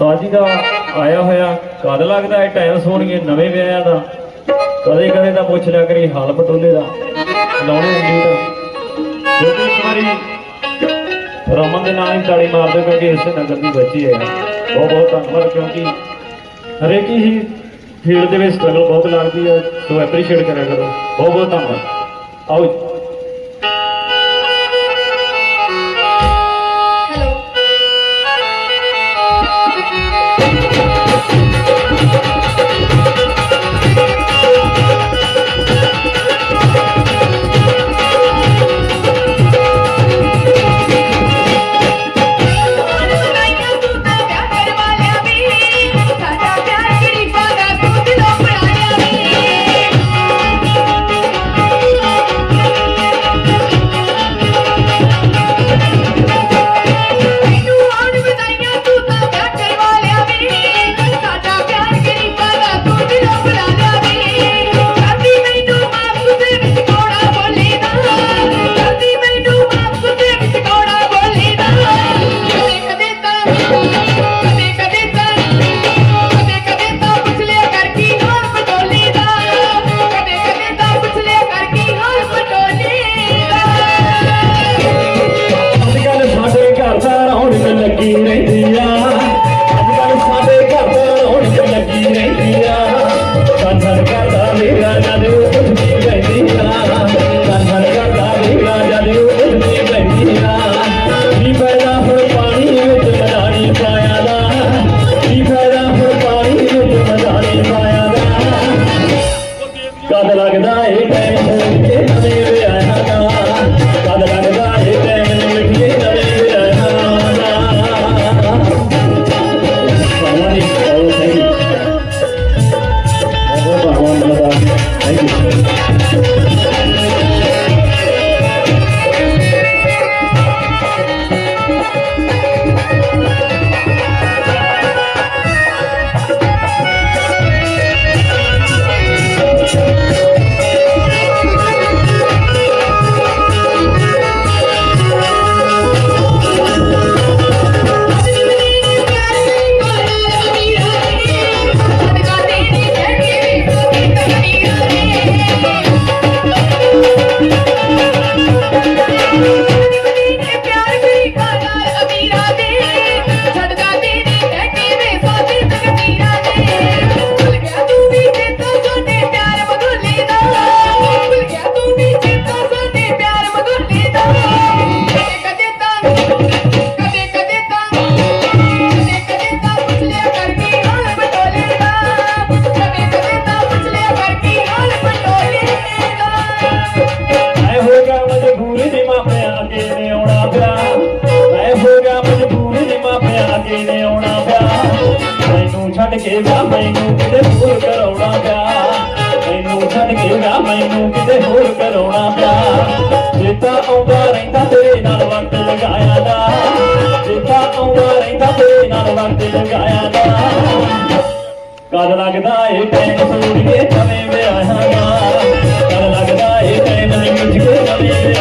ਸਾਜੀ ਦਾ ਆਇਆ ਹੋਇਆ ਕਦ ਲੱਗਦਾ ਇਹ ਟਾਈਮ ਸੋਣਗੇ ਨਵੇਂ ਵਿਆਹਿਆਂ ਦਾ। ਕਦੇ ਕਦੇ ਤਾਂ ਪੁੱਛ ਲਿਆ ਕਰੀ, ਹਾਲ ਪਟੋਲੇ ਦਾ। ਲਾਉਣੇ ਹੁੰਦੇ ਦਾ ਜਦੋਂ ਇੱਕ ਵਾਰੀ ਰਮਨ ਦੇ ਨਾਲ ਹੀ ਤਾੜੀ ਮਾਰਦੇ ਕਿਉਂਕਿ ਇਸ ਨਗਰ ਦੀ ਬੱਚੀ ਹੈ। ਬਹੁਤ ਬਹੁਤ ਧੰਨਵਾਦ, ਕਿਉਂਕਿ ਹਰੇਕ ਹੀ ਫੀਲਡ ਦੇ ਵਿੱਚ ਸਟਰਗਲ ਬਹੁਤ ਲੱਗਦੀ ਹੈ। ਸੋ ਐਪਰੀਸ਼ੀਏਟ ਕਰਿਆ ਕਰੋ। ਬਹੁਤ ਬਹੁਤ ਧੰਨਵਾਦ। ਆਓ ਨਾਲ ਵੰਦ ਲਗਾਇਆ ਦਾ ਕਦ ਲੱਗਦਾ ਏ ਟਾਈਮ ਸੂੜੀਏ ਨਵੇਂ ਵਿਆਹਾਂ ਦਾ ਕਦ ਲੱਗਦਾ ਏ ਟਾਈਮ ਨਹੀਂ ਮੁਝ ਕੋ ਨਵੇਂ